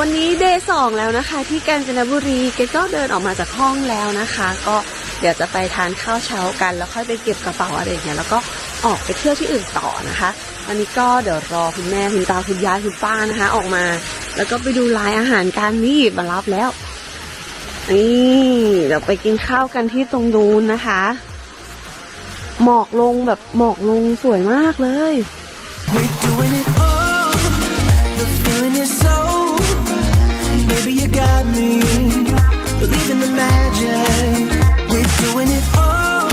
วันนี้เดย์สองแล้วนะคะ ที่กาญจนบุรีเกดก็เดินออกมาจากห้องแล้วนะคะ ก็เดี๋ยวจะไปทานข้าวเช้ากัน แล้วค่อยไปเก็บกระเป๋าอะไรอย่างเงี้ยแล้วก็ออกไปเที่ยวที่อื่นต่อนะคะวันนี้ก็เดี๋ยวรอคุณแม่คุณตาคุณยายคุณป้านะคะ ออกมา แล้วก็ไปดูลายอาหารการนี่มารับแล้วนี่เดี๋ยวไปกินข้าวกันที่ตรงนู้นนะคะ หมอกลงแบบหมอกลงสวยมากเลย you got me. Believe in the magic. We're doing it all.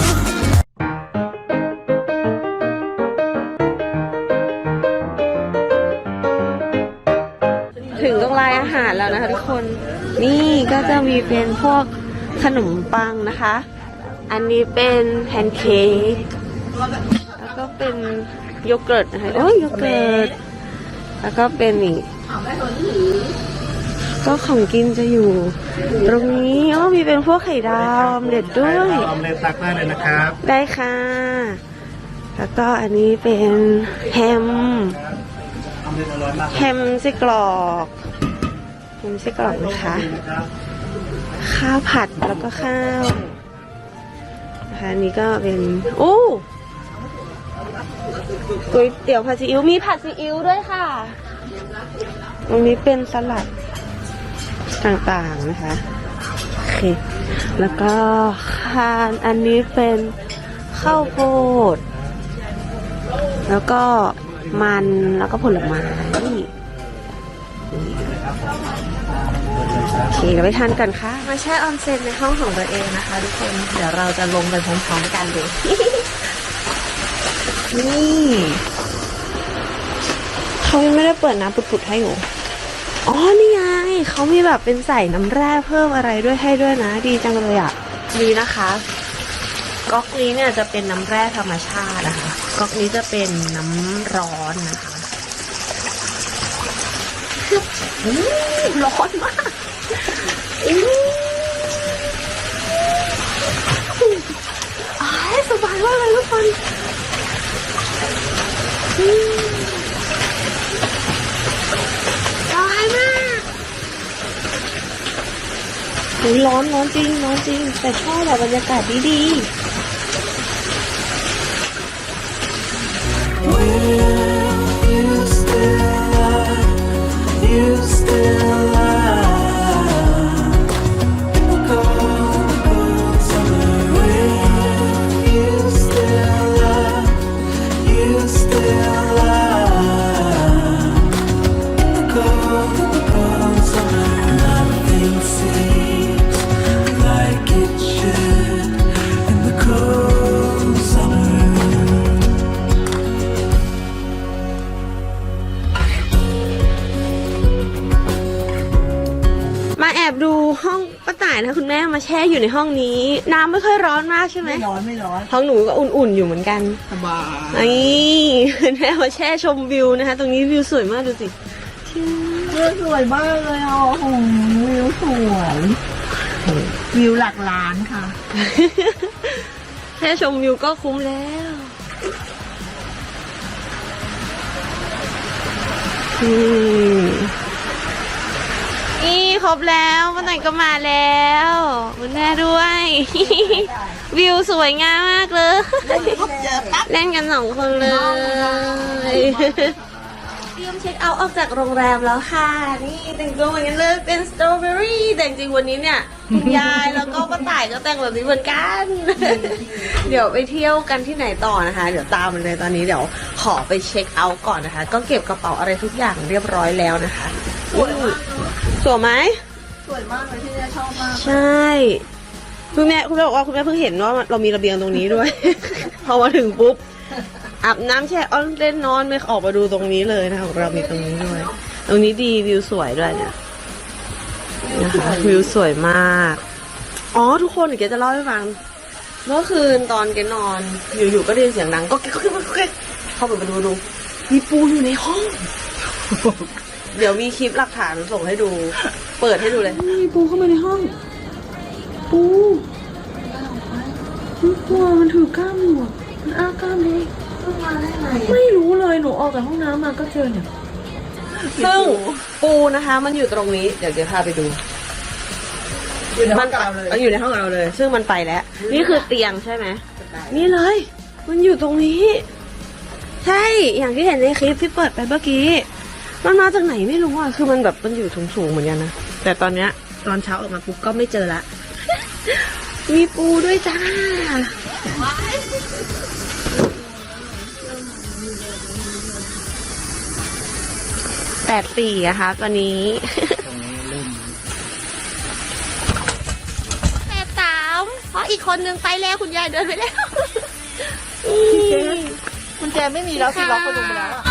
ถึงตรงลายอาหารแล้วนะคะทุกคน นี่ก็จะมีเป็นพวกขนมปังนะคะ อันนี้เป็นแพนเค้ก แล้วก็เป็นโยเกิร์ตนะคะ โอ้ยโยเกิร์ต แล้วก็เป็นนี่ ก็ของกินจะอยู่ ตรงนี้อ๋อมีเป็นพวกไข่ดาวออมเล็ตด้วย ออมเล็ตตักได้เลยนะครับ ได้ค่ะ แล้วก็อันนี้เป็นแฮมออมเล็ตอร่อยมากแฮมไส้กรอกแฮมไส้กรอกนะคะนะครับข้าวผัดแล้วก็ข้าวนะคะอันนี้ก็เป็นโอ้ก๋วยเตี๋ยวผัดซีอิ๊วมีผัดซีอิ๊วด้วยค่ะ ตรงนี้เป็นสลัด ต่างๆนะคะโอเคแล้วก็คานอันนี้เป็นข้าวโพด แล้วก็มันแล้วก็ผลไม้โอเคเราไปทานกันค่ะ มาแช่ออนเซ็นในห้องของตัวเองนะคะทุกคน เดี๋ยวเราจะลงไปพร้อมๆกันเลยนี่เขายังไม่ได้เปิดน้ำปุดๆให้อยู่ อ๋อ นี่ไงเขามีแบบเป็นใส่น้ำแร่เพิ่มอะไรด้วยให้ด้วยนะ ดีจังเลยอะนี่นะคะก๊อกนี้เนี่ยจะเป็นน้ำแร่ธรรมชาตินะคะก๊อกนี้จะเป็นน้ำร้อนนะคะอู้ร้อนมากอู้อ้ายสบายมากเลยทุกคนอืมสบายมาก หุยร้อนร้อนจริงร้อนจริง แต่ชอบแบบบรรยากาศดีๆ You still คุณแม่มาแช่อยู่ในห้องนี้ น้ำไม่ค่อยร้อนมากใช่ไหมไม่ร้อนไม่ร้อนห้องหนูก็อุ่นๆอยู่เหมือนกันสบายนี่คุณแม่มาแช่ชมวิวนะคะ ตรงนี้วิวสวยมากดูสิเลือสวยมากเลยอะโอ้โหวิวสวยวิวหลักล้านค่ะ แค่ชมวิวก็คุ้มแล้วอืมนี่ ครบแล้วป้าต่ายก็มาแล้วคุณแม่ด้วย วิวสวยงามมากเลย เล่นกันสองคนเลยเตรียมเช็คเอาท์ออกจากโรงแรมแล้วค่ะ นี่แต่งตัวเหมือนกันเลยเป็นสตรอเบอรี่แต่จริงวันนี้เนี่ยคุณยายแล้วก็ป้าต่ายก็แต่งแบบนี้เหมือนกัน เดี๋ยวไปเที่ยวกันที่ไหนต่อนะคะ เดี๋ยวตามมันเลยตอนนี้เดี๋ยวขอไปเช็คเอาท์ก่อนนะคะ ก็เก็บกระเป๋าอะไรทุกอย่างเรียบร้อยแล้วนะคะ สวยมากสวยไหมสวยมากเลยที่เนี่ยชอบมาก ใช่คุณแม่คุณแม่บอกว่าคุณแม่เพิ่งเห็นว่าเรามีระเบียงตรงนี้ด้วย พอมาถึงปุ๊บอาบน้ำแช่ออนเล่นนอนไม่ออกมาดูตรงนี้เลยนะคะของเรามีตรงนี้ด้วย ตรงนี้ดีวิวสวยด้วยเนี่ยนะคะวิวสวยมาก อ๋อทุกคนเดี๋ยวเกจะเล่าให้ฟัง เมื่อคืนตอนแกนอน อยู่ๆก็ได้ยินเสียงดังก็แกก็ก็แกเข้าไปดูดูมีปูอยู่ในห้อง เดี๋ยวมีคลิปหลักฐานส่งให้ดู เปิดให้ดูเลย มีปูเข้ามาในห้อง ปูมันกลัวมันถือกล้ามอยู่อะมันอ้ากล้ามเลยไม่รู้เลยหนูออกจากห้องน้ำมาก็เจอเนี่ยซึ่งปูนะคะ มันอยู่ตรงนี้ เดี๋ยวจะพาไปดูอยู่ในห้มัองเราเลยออยู่ในห้องเราเลย ซึ่งมันไปแล้ว นี่คือเตียงใช่ไหมนี่เลย มันอยู่ตรงนี้ ใช่อย่างที่เห็นในคลิปที่เปิดไปเมื่อกี้ มันมาจากไหนไม่รู้อะ คือมันแบบมันอยู่สูงๆเหมือนกันนะ แต่ตอนเนี้ยตอนเช้าออกมาปุ๊บก็ไม่เจอละ มีปูด้วยจ้า แปดสี่อะคะตอนนี้ แปดสามเพราะอีกคนนึงไปแล้วคุณยายเดินไปแล้ว กุญแจไม่มีแล้วสิล็อกประตูไปแล้วอะ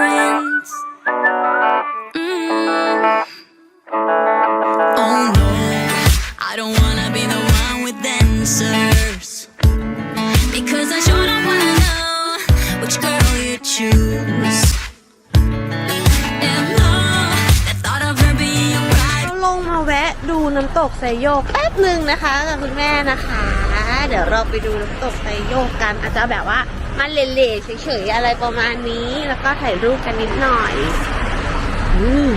friends. Mm. Oh no, I don't wanna be the one with answers. Because I sure don't wanna know which girl you choose. And no, the thought of her being right. ลงมาแวะดูน้ำตกไซโยกแป๊บหนึ่งนะคะกับคุณแม่นะคะ เดี๋ยวเราไปดูน้ำตกไซโยกกัน อาจจะแบบว่ามาเล่ๆเฉยๆอะไรประมาณนี้ แล้วก็ถ่ายรูปกันนิดหน่อยอืม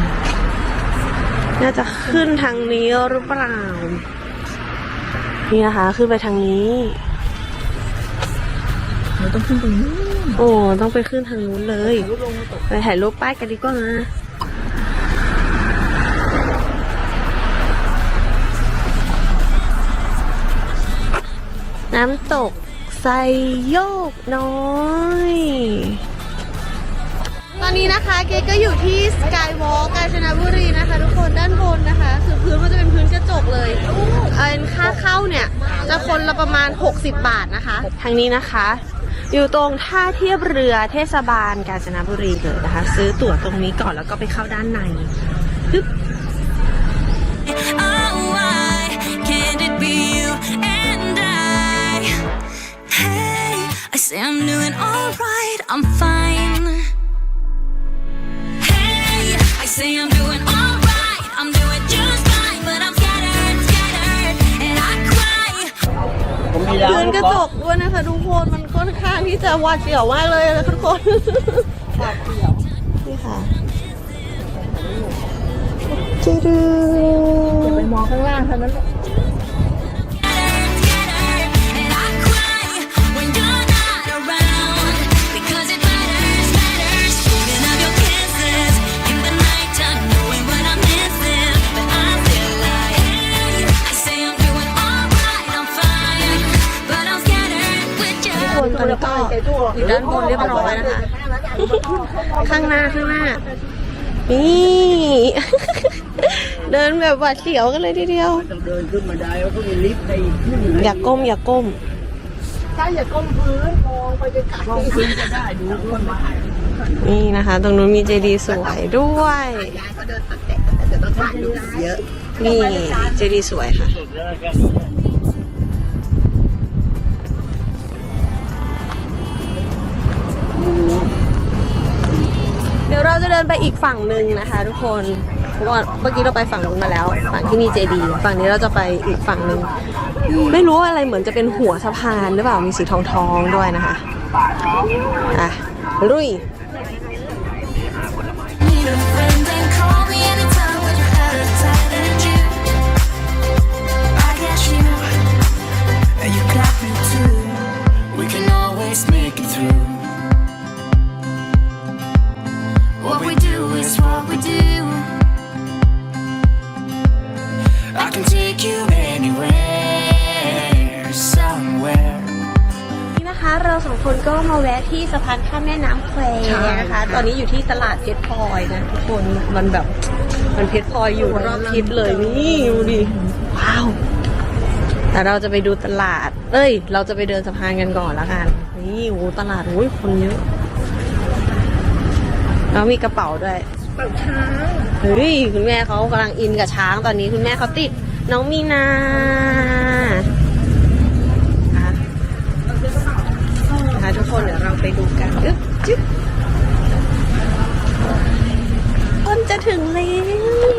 น่าจะขึ้นทางนี้หรือเปล่า นี่นะคะขึ้นไปทางนี้เราต้องขึ้นตรงนี้โอ้ต้องไปขึ้นทางนู้นเลย ไปถ่ายรูปป้ายกันดีกว่า น้ำตกไซโยกน้อย ตอนนี้นะคะเกก็อยู่ที่สกายวอล์กกาญจนบุรีนะคะ ทุกคนด้านบนนะคะคือพื้นมันจะเป็นพื้นกระจกเลยเอ็นค่าเข้าเนี่ยจะคนละประมาณ 60 บาทนะคะ ทางนี้นะคะ อยู่ตรงท่าเทียบเรือเทศบาลกาญจนบุรีเลยนะคะ ซื้อตั๋วตรงนี้ก่อนแล้วก็ไปเข้าด้านในปึ๊บ say I'm doing alright, I'm fine. Hey, I say I'm doing alright, I'm doing just fine, but I'm scattered, scattered, and I cry. พื้นกระจกด้วยนะคะทุกคนมันค่อนข้างที่จะหวาดเสียวมากเลยนะทุกคนหวาดเสียวนี่ค่ะจืดไปมองข้างล่างเท่านั้นแหละ อยู่ด้านบนเรียบร้อยนะคะ ข้างหน้าข้างหน้า นี่ เดินแบบหวาดเสียวกันเลยทีเดียว ต้องเดินขึ้นมาได้แล้วก็มีลิฟต์ในขึ้นอย่าก้มอย่าก้มใช่อย่าก้มพื้นมองไปไกลมองขึ้นก็ได้ดูต้นไม้นี่นะคะ ตรงนู้นมีเจดีย์สวยด้วย ยายก็เดินตัดแต่แต่ต้องถ่ายรูปเยอะ นี่เจดีย์สวยค่ะสุดแล้วแค่นี้ นไปอีกฝั่งหนึ่งนะคะ ทุกคนเพราะว่าเมื่อกี้เราไปฝั่งนู้นมาแล้ว ฝั่งที่มีเจดีฝั่งนี้เราจะไปอีกฝั่งหนึ่งไม่รู้อะไรเหมือนจะเป็นหัวสะพานหรือเปล่ามีสีทองทองๆด้วยนะคะอะลุย Need a friend and call me is what we do. I can take you anywhere, somewhere. นี่นะคะเราสองคนก็มาแวะที่สะพานข้ามแม่น้ำแควนะคะ ตอนนี้อยู่ที่ตลาดเพชรพลอยนะทุกคนมันแบบมันเพชรพลอยอยู่รอบทิศเลยนี่ดูดิว้าวแต่เราจะไปดูตลาด เอ้ย เราจะไปเดินสะพานกันก่อนแล้วกัน นี่โอ้ตลาดโอ้ยคนเยอะ แล้วมีกระเป๋าด้วยเปิดช้างเฮ้ยคุณแม่เขากำลังอินกับช้างตอนนี้คุณแม่เขาติดน้องมีนาอะนะคะทุกคนเดี๋ยวเราไปดูกันอึ๊บจึ๊บต้นจะถึงแล้ว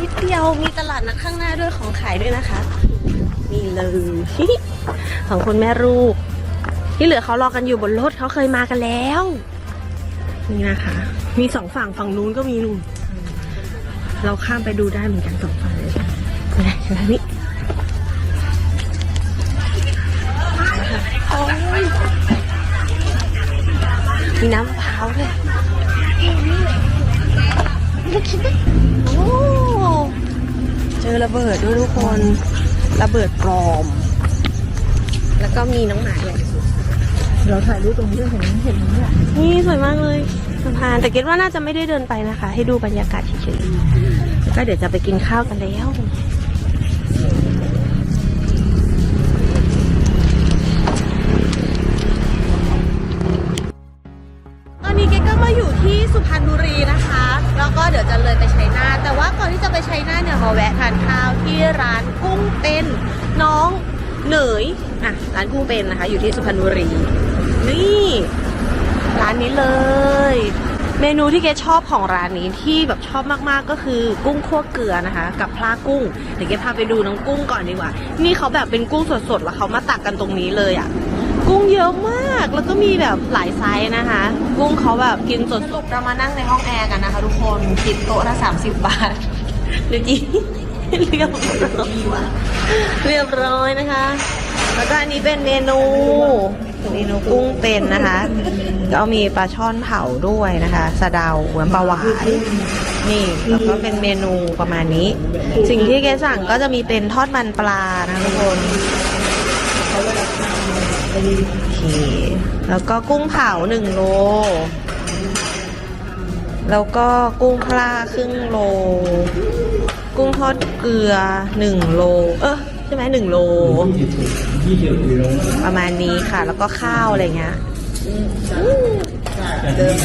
นิดเดียวมีตลาดนัดข้างหน้าด้วยของขายด้วยนะคะนี่เลยของคุณแม่ลูก ที่เหลือเขารอกันอยู่บนรถเขาเคยมากันแล้ว นี่นะคะ มีสองฝั่งฝั่งนู้นก็มีนู่นเราข้ามไปดูได้เหมือนกันสองฝั่งเลยไปไหนทางนี้โอ้ยมีน้ำมะพร้าวด้วยโอ้เจอระเบิดด้วยทุกคน ระเบิดปลอม แล้วก็มีน้องหมาด้วย เราถ่ายรูปตรงนี้เห็นเห็นเนี่ยนี่สวยมากเลยสะพานแต่เกดว่าน่าจะไม่ได้เดินไปนะคะ ให้ดูบรรยากาศเฉยๆก็เดี๋ยวจะไปกินข้าวกันแล้วตอนนี้เกดก็มาอยู่ที่สุพรรณบุรีนะคะ แล้วก็เดี๋ยวจะเลยไปชัยนาแต่ว่าก่อนที่จะไปชัยนาเนี่ยมาแวะทานข้าวที่ร้านกุ้งเป็นน้องเหนยอะร้านกุ้งเป็นนะคะ อยู่ที่สุพรรณบุรี นี่ร้านนี้เลย เมนูที่เกชอบของร้านนี้ที่แบบชอบมากๆก็คือกุ้งคั่วเกลือนะคะ กับพลากุ้งเดี๋ยวเกพาไปดูน้องกุ้งก่อนดีกว่า นี่เขาแบบเป็นกุ้งสดๆแล้วเขามาตักกันตรงนี้เลยอะ่ะกุ้งเยอะมากแล้วก็มีแบบหลายไซส์นะคะ กุ้งเขาแบบกินสดๆเรามานั่งในห้องแอร์กันนะคะ ทุกคนคิดโต๊ะละ30บาทดูจีเรียบร้อยเรียบร้อยนะคะ แล้วก็อันนี้เป็นเมนูเมนูกุ้งเป็นนะคะ ก็มีปลาช่อนเผาด้วยนะคะสะเดาเหมือนปลาหวายนี่แล้วก็เป็นเมนูประมาณนี้ สิ่งที่เกสั่งก็จะมีเป็นทอดมันปลานะทุกคนโอเคแล้วก็กุ้งเผาหนึ่งโล แล้วก็กุ้งพลาครึ่งโล กุ้งทอดเกลือหนึ่งโล เออใช่ไหมหนึ่งโล ประมาณนี้ค่ะ แล้วก็ข้าวอะไรเงี้ยเดิม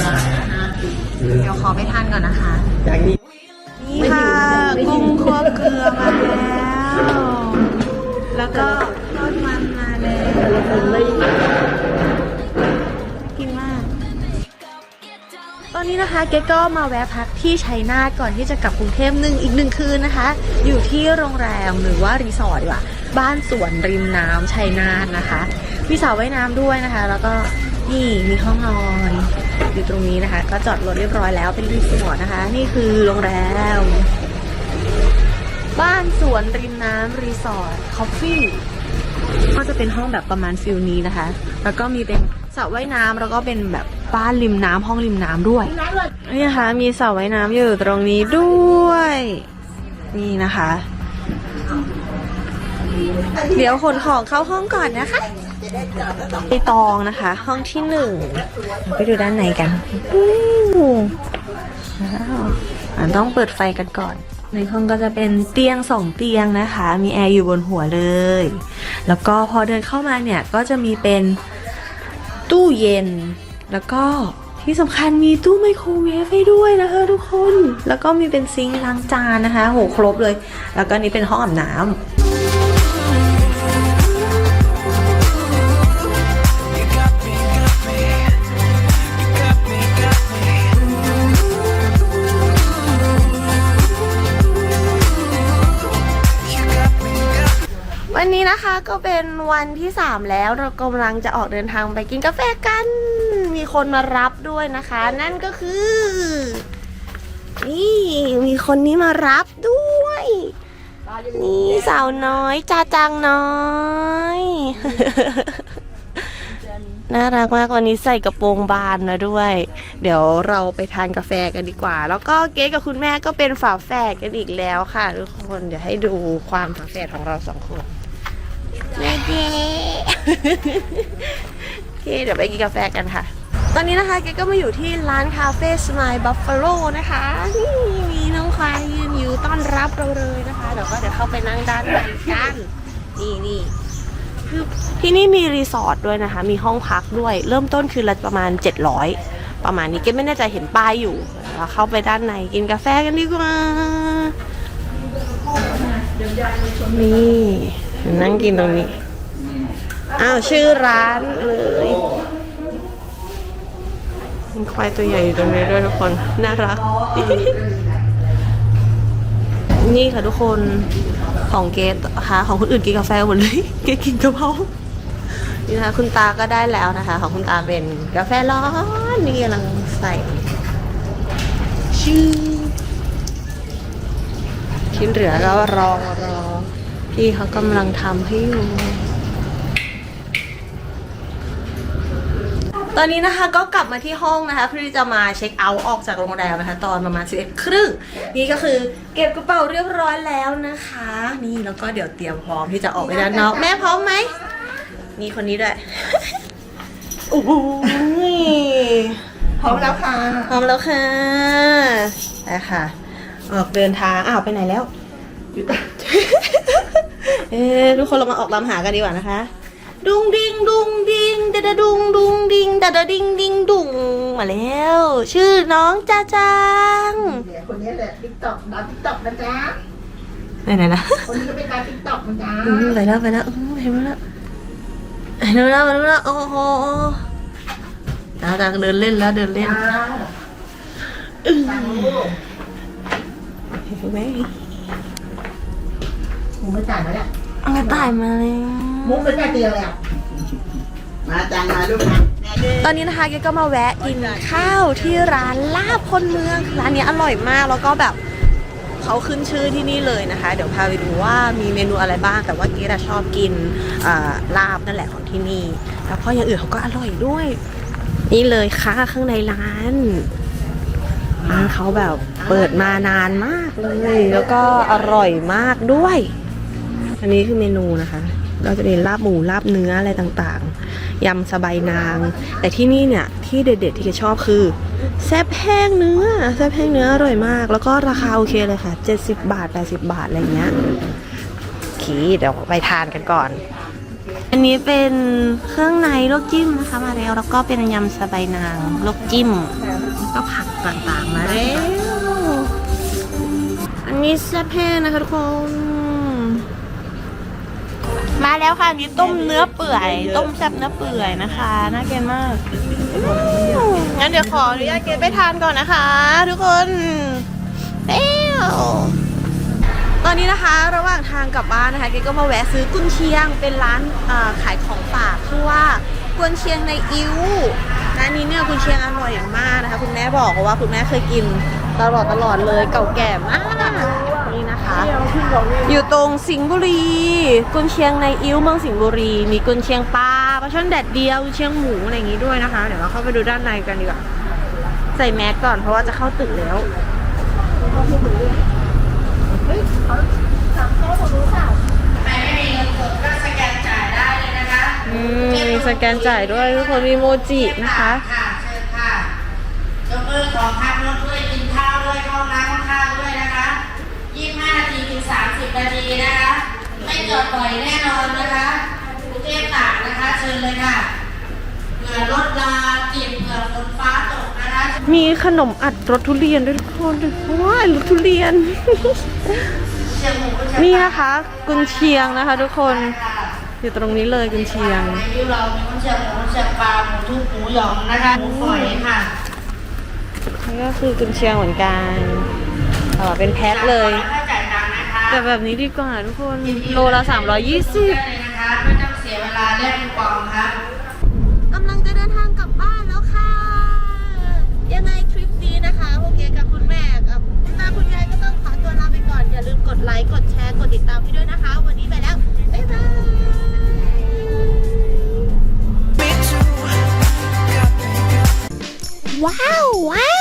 เดี๋ยวขอไปทานก่อนนะคะ นี่ค่ะกุ้งคั่วเกลือมาแล้ว แล้วก็ทอดมันมาแล้ว อนนี้นะคะเกดก็มาแวะพักที่ชัยนาทก่อนที่จะกลับกรุงเทพหนึ่งอีกหนึ่งคืนนะคะ อยู่ที่โรงแรมหรือว่ารีสอร์ทดีกว่าบ้านสวนริมน้ำชัยนาทนะคะ มีสระว่ายน้ำด้วยนะคะ แล้วก็นี่มีห้องนอนอยู่ตรงนี้นะคะ ก็จอดรถเรียบร้อยแล้วเป็นรีสอร์ทนะคะ นี่คือโรงแรม บ้านสวนริมน้ำรีสอร์ทคอฟฟี่ก็จะเป็นห้องแบบประมาณฟิลนี้นะคะ แล้วก็มีเป็น สระว่ายน้ำแล้วก็เป็นแบบบ้านริมน้ำห้องริมน้ำด้วยนี่นะคะมีสระว่ายน้ำอยู่ตรงนี้ด้วย นี่นะคะ เดี๋ยวขนของเข้าห้องก่อนนะคะไปตองนะคะ ห้องที่หนึ่งไปดูด้านในกันอ้าวต้องเปิดไฟกันก่อน ในห้องก็จะเป็นเตียงสองเตียงนะคะ มีแอร์อยู่บนหัวเลย แล้วก็พอเดินเข้ามาเนี่ยก็จะมีเป็น ตู้เย็น แล้วก็ที่สำคัญมีตู้ไมโครเวฟให้ด้วยนะคะทุกคน แล้วก็มีเป็นซิงค์ล้างจานนะคะ โหครบเลย แล้วก็นี่เป็นห้องอาบน้ำ นี้นะคะก็เป็นวันที่ 3 แล้วเรากำลังจะออกเดินทางไปกินกาแฟกัน มีคนมารับด้วยนะคะ นั่นก็คือ นี่มีคนนี้มารับด้วย นี่สาวน้อยจาจังน้อยน่ารักมากวันนี้ใส่กระโปรงบานนะด้วย เดี๋ยวเราไปทานกาแฟกันดีกว่า แล้วก็เก๊กับคุณแม่ก็เป็นฝาแฝดกันอีกแล้วค่ะทุกคน เดี๋ยวให้ดูความฝาแฝดของเราสองคน เย้เย้โอเคเดี๋ยวไปกินกาแฟกันค่ะ ตอนนี้นะคะเก๊ก็มาอยู่ที่ร้านคาเฟ่สไมายบัฟฟาโลนะคะนี่มีน้องควายยืนอยู่ต้อนรับเราเลยนะคะเดี๋ยวก็เดี๋ยวเข้าไปนั่งด้านในกันนี่นี่คือที่นี่มีรีสอร์ทด้วยนะคะ มีห้องพักด้วย เริ่มต้นคือละประมาณ 700 ประมาณนี้เก็ไม่แน่ใจเห็นป้ายอยู่เราเข้าไปด้านในกินกาแฟกันดีกว่านี่ นั่งกินตรงนี้ อ้าว ชื่อร้านเลยมีควายตัวใหญ่อยู่ตรงนี้ด้วยทุกคน น่ารัก นี่ค่ะทุกคนของเกดค่ะของคนอื่นกินกาแฟหมดเลย เกดกินกะเพรานี่นะคะคุณตาก็ได้แล้วนะคะ ของคุณตาเป็นกาแฟร้อนนี่กำลังใส่ชื่อชิ้นเหลือก็รอรอ พี่เขากำลังทำให้อยู่ ตอนนี้นะคะก็กลับมาที่ห้องนะคะ เพื่อที่จะมาเช็คเอาท์ออกจากโรงแรมนะคะ ตอนประมาณ11ครึ่งนี่ก็คือเก็บกระเป๋าเรียบร้อยแล้วนะคะ นี่แล้วก็เดี๋ยวเตรียมพร้อมที่จะออกไปด้านนอกแม่พร้อมไหมมีคนนี้ด้วยโอ้โหพร้อมแล้วค่ะ พร้อมแล้วค่ะไปค่ะออกเดินทางอ้าวไปไหนแล้ว เอ๊ะทุกคนเรามาออกตามหากันดีกว่านะคะ ดุงดิงดุงดิงดะดะดุงดุงดิงดะดะดิงดิงดุงมาแล้ว ชื่อน้องจ้าจังเดี๋ยวคนนี้แหละติ๊กต็อกดาวติ๊กต็อกนะจ๊ะไหนไหนนะคนนี้ก็เป็นดาวติ๊กต็อกนะจ๊ะอืมไปแล้วไปแล้วอืมเห็นแล้วเห็นแล้วเห็นแล้วโอ้โหจ้าจังเดินเล่นแล้วเดินเล่นอ้าวอืมตังลูกเห็นไหม มุ้งไม่จ่ายแล้วเนี่ยเอาตายมาแล้วมุ้งไม่จ่ายเตียงเลยอะมาจังมาลูกนะตอนนี้นะคะเกก็มาแวะกินข้าวที่ร้านลาบคนเมืองร้านนี้อร่อยมากแล้วก็แบบเขาขึ้นชื่อที่นี่เลยนะคะ เดี๋ยวพาไปดูว่ามีเมนูอะไรบ้าง แต่ว่าเกดชอบกินอ่าลาบนั่นแหละของที่นี่ แล้วก็อย่างอื่นเขาก็อร่อยด้วย นี่เลยค่ะข้างในร้านร้านเขาแบบเปิดมานานมากเลย แล้วก็อร่อยมากด้วย อันนี้คือเมนูนะคะ เราจะมีลาบหมูลาบเนื้ออะไรต่างๆยำสบายนาง แต่ที่นี่เนี่ยที่เด็ดๆที่เกชอบคือแซ่บแห้งเนื้อแซ่บแห้งเนื้ออร่อยมาก แล้วก็ราคาโอเคเลยค่ะ 70 บาท 80 บาทอะไรเงี้ยโอเคเดี๋ยวไปทานกันก่อน อันนี้เป็นเครื่องในลวกจิ้มนะคะมาแล้วแล้วก็เป็นยำสบายนางลวกจิ้มแล้วก็ผักต่างๆมาแล้วอันนี้แซ่บแห้งนะคะทุกคน มาแล้วค่ะนนี้ต้มเนื้อเปื่อย ต้มแซ่บเนื้อเปื่อยนะคะ น่ากินมากงั้นเดี๋ยวขออนุญาตเกณไปทานก่อนนะคะ ทุกคนเอ้วตอนนี้นะคะระหว่างทางกลับบ้านนะคะเกก็มาแวะซื้อกุนเชียงเป็นร้านขายของฝากชื่อว่ากุนเชียงในอิ้วร้านนี้เนี่ยกุนเชียงอร่อยมากนะคะ คุณแม่บอกว่าคุณแม่เคยกินตลอดตลอดเลยเก่าแก่มาก อยู่ตรงสิงห์บุรี กุนเชียงในอิ้วเมืองสิงห์บุรี มีกุนเชียงปลาปลาช่อนแดดเดียวกุนเชียงหมูอะไรอย่างงี้ด้วยนะคะ เดี๋ยวเราเข้าไปดูด้านในกันดีกว่า ใส่แมสก่อนเพราะว่าจะเข้าตึกแล้วอืมมีสแกนจ่ายด้วยทุกคนมีโมจินะคะค่ะเชิญค่ะยกมือของพักร 30 นาทีนะคะ ไม่เกิดปล่อยแน่นอนนะคะกรุงเทพตากนะคะ เชิญเลยค่ะเผื่อรถลาจิตเผื่อฝนฟ้าตกนะคะ มีขนมอัดรสทุเรียนด้วยทุกคนว้ายรสทุเรียนเชียงหมูเชียงนี่นะคะกุนเชียงนะคะ ทุกคนค่ะอยู่ตรงนี้เลยกุนเชียงในยุเรามีกุ้งเชียงหมูเชียงปลาหมูทุบหมูหยองนะคะหมูฝอยค่ะนี่ก็คือกุนเชียงเหมือนกัน เออเป็นแพ็คเลย แต่แบบนี้ดีกว่าทุกคน โลละได้เลยนะคะไม่ต้องเสียเวลาแลกคูปองครับ320กำลังจะเดินทางกลับบ้านแล้วค่ะ ยังไงทริปนี้นะคะ พวกเกกับคุณแม่กับคุณตาคุณยายก็ต้องขอตัวลาไปก่อน อย่าลืมกดไลค์ กดแชร์ กดติดตามให้ด้วยนะคะ วันนี้ไปแล้ว บ๊ายบาย Me too. ว้าวว้าว